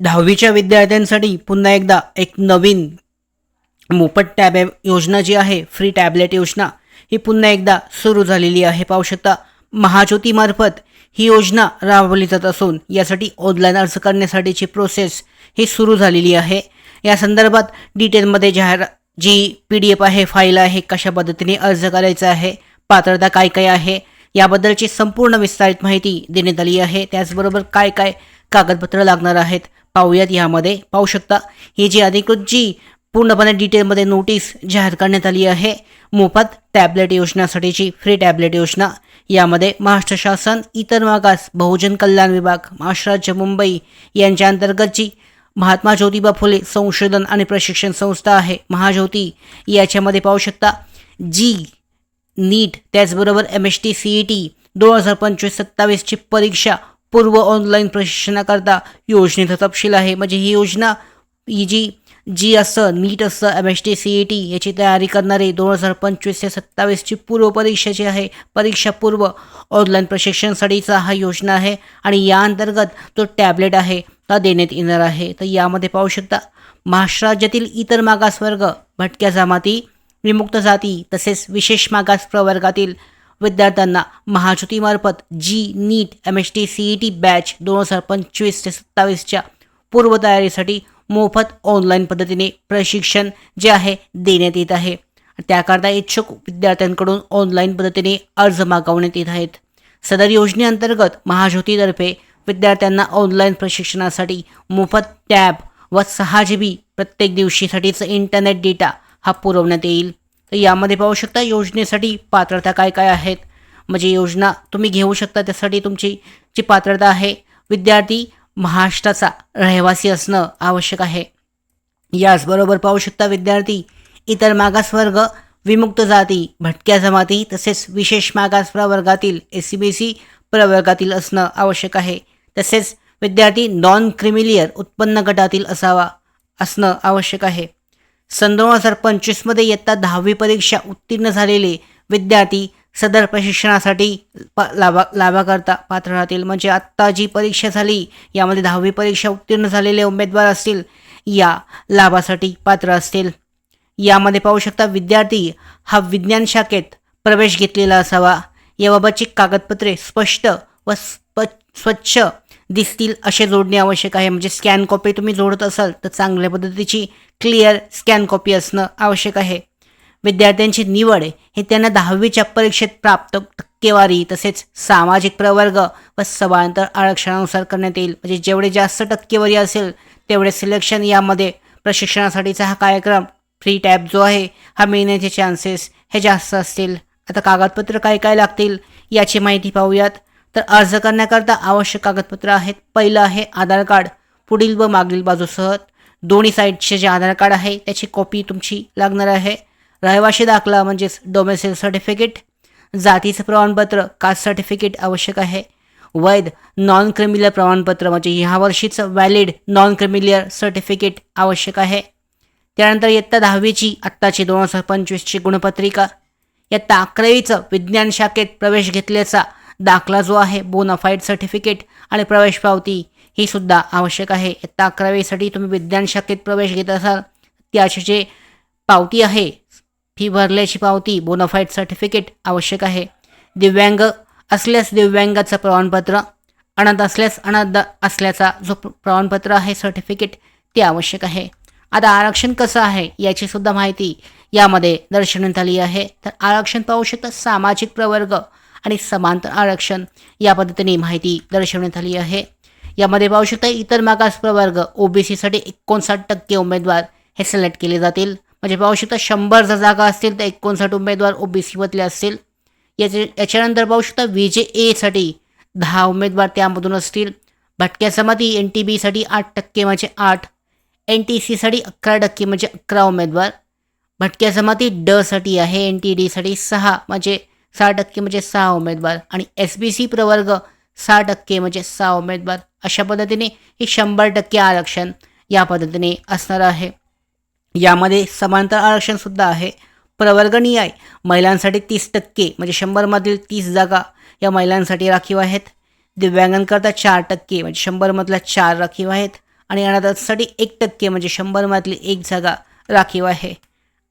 दहावीच्या विद्यार्थ्यांसाठी पुन्हा एकदा एक नवीन मोफत टॅब योजना जी आहे फ्री टॅबलेट योजना ही पुन्हा एकदा सुरू झालेली आहे. पाहू शकता महाज्योतीमार्फत ही योजना राबवली जात असून यासाठी ऑनलाईन अर्ज करण्यासाठीची प्रोसेस ही सुरू झालेली आहे. या संदर्भात डिटेलमध्ये जाहीर जी पी डी एफ आहे फाईल आहे कशा पद्धतीने अर्ज करायचा आहे पात्रता काय काय आहे याबद्दलची संपूर्ण विस्तारित माहिती देण्यात आली आहे. त्याचबरोबर काय काय कागदपत्र लागणार आहेत पाहूयात यामध्ये. पाहू शकता ही जी अधिकृत जी पूर्णपणे डिटेलमध्ये नोटीस जाहीर करण्यात आली आहे मोफत टॅबलेट योजनासाठीची फ्री टॅबलेट योजना. यामध्ये महाराष्ट्र शासन इतर मागास बहुजन कल्याण विभाग महाराष्ट्र राज्य मुंबई यांच्या अंतर्गत जी महात्मा ज्योतिबा फुले संशोधन आणि प्रशिक्षण संस्था आहे. महाज्योती याच्यामध्ये पाहू शकता जी नीट त्याचबरोबर M S T C E T दोन हजार पंचवीस सत्तावीसची परीक्षा पूर्व ऑनलाईन प्रशिक्षणाकरता योजनेचा तपशील आहे. म्हणजे ही योजना ही जी जी असं नीट असं M S T C E T याची तयारी करणारे दोन हजार पंचवीस ते सत्तावीसची पूर्व परीक्षा जी आहे. परीक्षा पूर्व ऑनलाईन प्रशिक्षणासाठीचा हा योजना आहे आणि या अंतर्गत जो टॅबलेट आहे हा देण्यात येणार आहे. तर यामध्ये पाहू शकता महाराष्ट्र राज्यातील इतर मागासवर्ग भटक्या जमाती विमुक्त जाती तसेच विशेष मागास प्रवर्गातील विद्यार्थ्यांना महाज्योतीमार्फत जी NEET M H T C E T batch दोन हजार पंचवीस ते सत्तावीसच्या पूर्वतयारीसाठी मोफत ऑनलाईन पद्धतीने प्रशिक्षण जे आहे देण्यात येत आहे. त्याकरता इच्छुक विद्यार्थ्यांकडून ऑनलाईन पद्धतीने अर्ज मागवण्यात येत आहेत. सदर योजनेअंतर्गत महाज्योतीतर्फे विद्यार्थ्यांना ऑनलाईन प्रशिक्षणासाठी मोफत टॅब व सहा जी बी प्रत्येक दिवशीसाठीचं इंटरनेट डेटा हा पुरवण्यात येईल. तर यामध्ये पाहू शकता योजनेसाठी पात्रता काय काय आहेत? म्हणजे योजना तुम्ही घेऊ शकता त्यासाठी तुमची जी पात्रता आहे विद्यार्थी महाराष्ट्राचा रहिवासी असणं आवश्यक आहे. याचबरोबर पाहू शकता विद्यार्थी इतर मागासवर्ग विमुक्त जाती भटक्या जमाती तसेच विशेष मागास प्रवर्गातील एस सी बी सी प्रवर्गातील असणं आवश्यक आहे. तसेच विद्यार्थी नॉन क्रिमिलियर उत्पन्न गटातील असावा असणं आवश्यक आहे. सन दोन हजार पंचवीसमध्ये इयत्ता दहावी परीक्षा उत्तीर्ण झालेले विद्यार्थी सदर प्रशिक्षणासाठी पा लाभा लाभाकरता पात्र राहतील. म्हणजे आत्ता जी परीक्षा झाली यामध्ये दहावी परीक्षा उत्तीर्ण झालेले उमेदवार असतील या लाभासाठी पात्र असतील. यामध्ये पाहू शकता विद्यार्थी हा विज्ञान शाखेत प्रवेश घेतलेला असावा. याबाबतची कागदपत्रे स्पष्ट व स्वच्छ दिसतील असे जोडणे आवश्यक आहे. म्हणजे स्कॅन कॉपी तुम्ही जोडत असाल तर चांगल्या पद्धतीची क्लिअर स्कॅन कॉपी असणं आवश्यक आहे. विद्यार्थ्यांची निवड हे त्यांना दहावीच्या परीक्षेत प्राप्त टक्केवारी तसेच सामाजिक प्रवर्ग व समांतर आरक्षणानुसार करण्यात येईल. म्हणजे जेवढे जास्त टक्केवारी असेल तेवढे सिलेक्शन यामध्ये प्रशिक्षणासाठीचा हा कार्यक्रम फ्री टॅब जो आहे हा मिळण्याचे चान्सेस हे जास्त असतील. आता कागदपत्र काय काय लागतील याची माहिती पाहूयात. तर अर्ज करण्याकरता आवश्यक कागदपत्र आहेत. पहिलं आहे आधार कार्ड. पुढील व मागील बाजूसह दोन्ही साईडचे जे आधार कार्ड आहे त्याची कॉपी तुमची लागणार आहे. रहिवाशी दाखला म्हणजेच डोमेसिल सर्टिफिकेट जातीचं प्रमाणपत्र कास्ट सर्टिफिकेट आवश्यक आहे. वैध नॉन क्रिमिलियर प्रमाणपत्र म्हणजे ह्या वर्षीचं व्हॅलिड नॉन क्रिमिलियर सर्टिफिकेट आवश्यक आहे. त्यानंतर इयत्ता दहावीची आत्ताची दोन हजार पंचवीसची गुणपत्रिका. इयत्ता अकरावीचं विज्ञान शाखेत प्रवेश घेतल्याचा दाखला जो आहे बोनाफाईड सर्टिफिकेट आणि प्रवेश पावती ही सुद्धा आवश्यक आहे. इयत्ता अकरावीसाठी तुम्ही विज्ञान शाखेत प्रवेश घेत असाल त्याची जे पावती आहे फी भरल्याची पावती बोनाफाईड सर्टिफिकेट आवश्यक आहे. दिव्यांग असल्यास दिव्यांगाचं प्रमाणपत्र अनाथ असल्यास अनाथ असल्याचा जो प्रमाणपत्र आहे सर्टिफिकेट ते आवश्यक आहे. आता आरक्षण कसं आहे याची सुद्धा माहिती यामध्ये दर्शवण्यात आली आहे. तर आरक्षण पाहू शकता सामाजिक प्रवर्ग आणि समांतर आरक्षण या पद्धतीने माहिती दर्शवण्यात आली आहे. यामध्ये पाहू शकता इतर मागास प्रवर्ग ओबीसीसाठी एकोणसाठ टक्के उमेदवार हे सिलेक्ट केले जातील. म्हणजे पाहू शकता शंभर जर जागा असतील तर एकोणसाठ उमेदवार ओबीसी मधले असतील. याचे याच्यानंतर पाहू शकता व्ही जे एसाठी दहा उमेदवार त्यामधून असतील. भटक्या समाती एन टी बीसाठी आठ टक्के म्हणजे आठ. एन टी सीसाठी अकरा टक्के म्हणजे अकरा उमेदवार. भटक्या समाती डसाठी आहे. एन टी डीसाठी सहा म्हणजे सहा टक्के म्हणजे सहा उमेदवार आणि एस बी सी प्रवर्ग सहा टक्के म्हणजे सहा उमेदवार. अशा पद्धतीने हे शंभर टक्के आरक्षण या पद्धतीने असणार आहे. यामध्ये समांतर आरक्षणसुद्धा आहे. प्रवर्गणीय आहे. महिलांसाठी तीस टक्के म्हणजे शंभरमधील तीस जागा या महिलांसाठी राखीव आहेत. दिव्यांगांकरता चार टक्के म्हणजे शंभरमधल्या चार राखीव आहेत. आणि अनाथांसाठी एक टक्के म्हणजे शंभरमधली एक जागा राखीव आहे.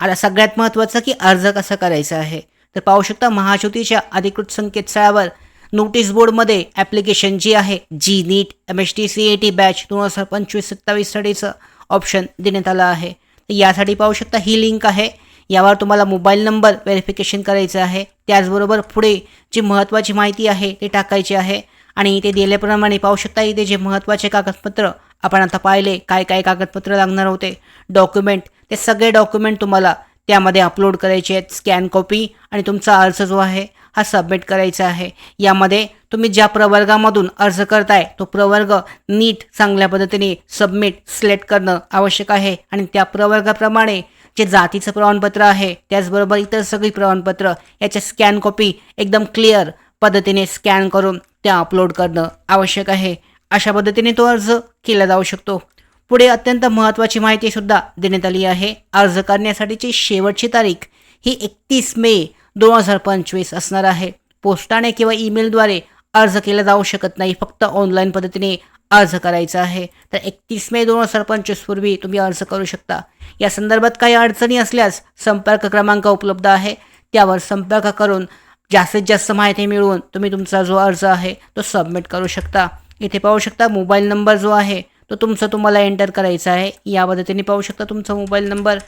आता सगळ्यात महत्त्वाचं की अर्ज कसा करायचा आहे? तर पाहू शकता महाज्योतीच्या अधिकृत संकेतस्थळावर नोटीस बोर्डमध्ये ॲप्लिकेशन जी आहे जी NEET M H T C A T batch दोन हजार पंचवीस सत्तावीससाठीचं ऑप्शन देण्यात आलं आहे. तर यासाठी पाहू शकता ही लिंक आहे. यावर तुम्हाला मोबाईल नंबर व्हेरिफिकेशन करायचं आहे. त्याचबरोबर पुढे जी महत्त्वाची माहिती आहे ते टाकायची आहे. आणि इथे दिल्याप्रमाणे पाहू शकता इथे जे महत्त्वाचे कागदपत्र आपण आता पाहिले काय काय कागदपत्र लागणार होते डॉक्युमेंट ते सगळे डॉक्युमेंट तुम्हाला त्यामध्ये अपलोड करायचे आहेत स्कॅन कॉपी आणि तुमचा अर्ज जो आहे हा सबमिट करायचा आहे. यामध्ये तुम्ही ज्या प्रवर्गामधून अर्ज करताय तो प्रवर्ग नीट चांगल्या पद्धतीने सबमिट सिलेक्ट करणं आवश्यक आहे. आणि त्या प्रवर्गाप्रमाणे जे जातीचं प्रमाणपत्र आहे त्याचबरोबर इतर सगळी प्रमाणपत्र याच्या स्कॅन कॉपी एकदम क्लिअर पद्धतीने स्कॅन करून त्या अपलोड करणं आवश्यक आहे. अशा पद्धतीने तो अर्ज केला जाऊ शकतो. पुढे अत्यंत महत्त्वाची माहितीसुद्धा देण्यात आली आहे. अर्ज करण्यासाठीची शेवटची तारीख ही एकतीस मे दोन हजार पंचवीस असणार आहे. पोस्टाने किंवा ईमेलद्वारे अर्ज केला जाऊ शकत नाही. फक्त ऑनलाईन पद्धतीने अर्ज करायचा आहे. तर एकतीस मे दोन हजार पंचवीस पूर्वी तुम्ही अर्ज करू शकता. या संदर्भात काही अडचणी असल्यास संपर्क क्रमांक उपलब्ध आहे. त्यावर संपर्क करून जास्तीत जास्त माहिती मिळवून तुम्ही तुमचा जो अर्ज आहे तो सबमिट करू शकता. इथे पाहू शकता मोबाईल नंबर जो आहे तो तुमचा तुम्हाला एंटर करायचा आहे. या पद्धतीने पाहू शकता तुमचा मोबाईल नंबर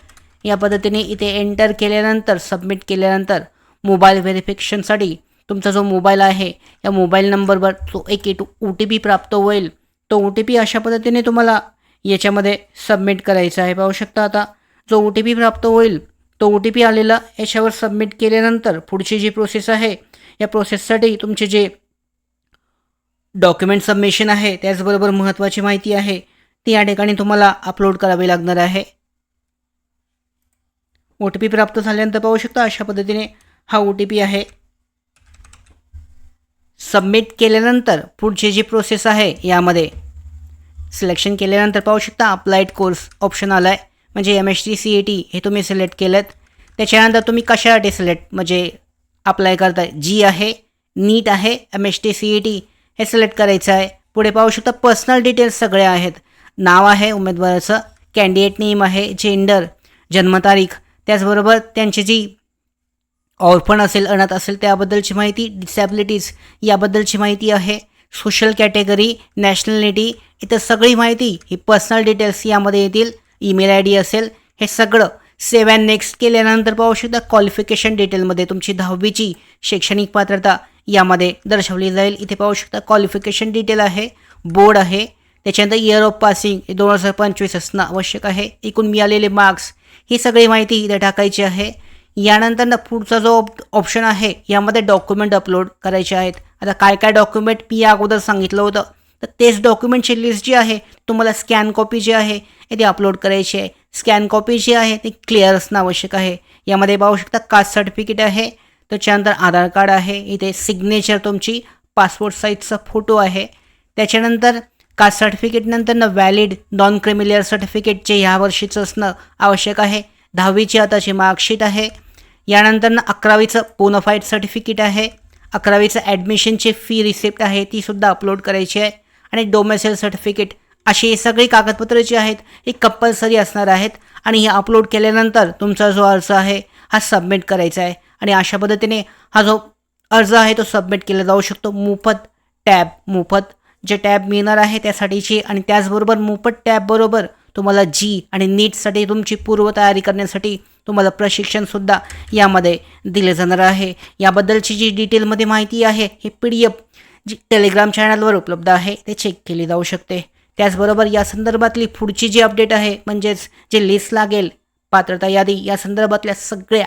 या पद्धतीने इथे एंटर केल्यानंतर सबमिट केल्यानंतर मोबाईल व्हेरिफिकेशनसाठी तुमचा जो मोबाईल आहे या मोबाईल नंबरवर तो एक ए ओ टी पी प्राप्त होईल. तो ओ टी पी अशा पद्धतीने तुम्हाला याच्यामध्ये सबमिट करायचा आहे. पाहू शकता आता जो ओ टी पी प्राप्त होईल तो ओ टी पी आलेला याच्यावर सबमिट केल्यानंतर पुढची जी प्रोसेस आहे या प्रोसेससाठी तुमचे जे डॉक्युमेंट सबमिशन आहे त्याचबरोबर महत्त्वाची माहिती आहे ती या ठिकाणी तुम्हाला अपलोड करावी लागणार आहे. ओ टी पी प्राप्त झाल्यानंतर पाहू शकता अशा पद्धतीने हा ओ टी पी आहे. सबमिट केल्यानंतर पुढची जी प्रोसेस आहे यामध्ये सिलेक्शन केल्यानंतर पाहू शकता अप्लाइड कोर्स ऑप्शन आला आहे म्हणजे M S T C A T हे तुम्ही सिलेक्ट केलं त्याच्यानंतर तुम्ही कशासाठी सिलेक्ट म्हणजे अप्लाय करताय? जी आहे नीट आहे M S T C A T हे सिलेक्ट करायचं आहे. पुढे पाहू शकता पर्सनल डिटेल्स सगळे आहेत. नाव आहे उमेदवाराचं कॅन्डिडेट नेम आहे जेंडर जन्मतारीख त्याचबरोबर त्यांची जी ऑर्फन असेल अनाथ असेल त्याबद्दलची माहिती डिसॅबिलिटीज याबद्दलची माहिती आहे. सोशल कॅटेगरी नॅशनॅलिटी इतर सगळी माहिती ही पर्सनल डिटेल्स यामध्ये येतील. ईमेल आय डी असेल हे सगळं सेवन अँड नेक्स्ट केल्यानंतर पाहू शकता क्वालिफिकेशन डिटेलमध्ये तुमची दहावीची शैक्षणिक पात्रता यामध्ये दर्शवली जाईल. इथे पाहू शकता क्वालिफिकेशन डिटेल आहे बोर्ड आहे. त्याच्यानंतर इयर ऑफ पासिंग हे दोन हजार पंचवीस असणं आवश्यक आहे. एकूण मिळालेले मार्क्स ही सगळी माहिती इथे टाकायची आहे. यानंतर ना पुढचा जो ऑप्शन आहे यामध्ये डॉक्युमेंट अपलोड करायचे आहेत. आता काय काय डॉक्युमेंट मी या अगोदर सांगितलं होतं. तर तेच डॉक्युमेंटची लिस्ट जी आहे तुम्हाला स्कॅन कॉपी जी आहे ती अपलोड करायची आहे. स्कॅन कॉपी जी आहे ती क्लिअर असणं आवश्यक आहे. यामध्ये पाहू शकता कास्ट सर्टिफिकेट आहे. त्याच्यानंतर आधार कार्ड आहे इथे सिग्नेचर तुमची पासपोर्ट साईजचा फोटो आहे. त्याच्यानंतर कास्ट सर्टिफिकेटनंतर व्हॅलिड नॉन क्रिमिलियर सर्टिफिकेटचे ह्या वर्षीचं असणं आवश्यक आहे. दहावीची आताची मार्कशीट आहे. यानंतर ना अकरावीचं बोनोफाईड सर्टिफिकेट आहे. अकरावीचं ॲडमिशनची फी रिसिप्ट आहे ती सुद्धा अपलोड करायची आहे. आणि डोमेसेल सर्टिफिकेट अशी सगळी कागदपत्रं जी आहेत ही कंपल्सरी असणार आहेत. आणि हे अपलोड केल्यानंतर तुमचा जो अर्ज आहे हा सबमिट करायचा आहे. आणि अशा पद्धतीने हा जो अर्ज आहे तो सबमिट केला जाऊ शकतो. मोफत टॅब मोफत जे टॅब मिळणार आहे त्यासाठीची आणि त्याचबरोबर मोफत टॅबबरोबर तुम्हाला जी आणि नीटसाठी तुमची पूर्वतयारी करण्यासाठी तुम्हाला प्रशिक्षणसुद्धा यामध्ये दिले जाणार आहे. याबद्दलची जी डिटेलमध्ये माहिती आहे हे पी डी एफ जी टेलिग्राम चॅनलवर उपलब्ध आहे ते चेक केली जाऊ शकते. त्याचबरोबर या संदर्भातली पुढची जी अपडेट आहे म्हणजेच जे लिस्ट लागेल पात्रता यादी या संदर्भातल्या सगळ्या